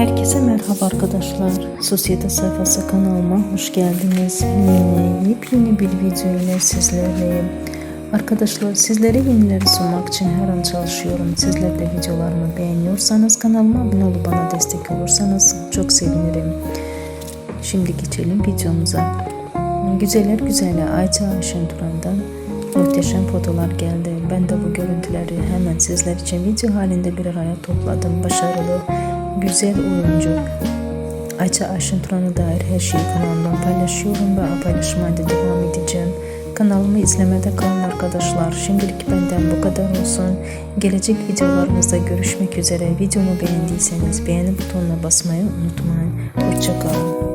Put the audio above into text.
Herkese merhaba arkadaşlar. Sosyete sayfası kanalıma hoş geldiniz. Yine yepyeni bir video ile sizlerleyim. Arkadaşlar sizlere yenileri sunmak için her an çalışıyorum. Sizler de videolarımı beğeniyorsanız kanalıma abone olup bana destek olursanız çok sevinirim. Şimdi geçelim videomuza. Güzeller güzeli Ayça Ayşen Turan'dan muhteşem fotolar geldi. Ben de bu görüntüleri hemen sizler için video halinde bir araya topladım. Başarılı, güzel oyuncu Ayça Ayşen Turan'a dair her şeyi kanalımdan paylaşıyorum ve paylaşmaya da devam edeceğim. Kanalımı izlemede kalın arkadaşlar. Şimdilik benden bu kadar olsun. Gelecek videolarımızda görüşmek üzere. Videomu beğendiyseniz beğeni butonuna basmayı unutmayın. Hoşçakalın.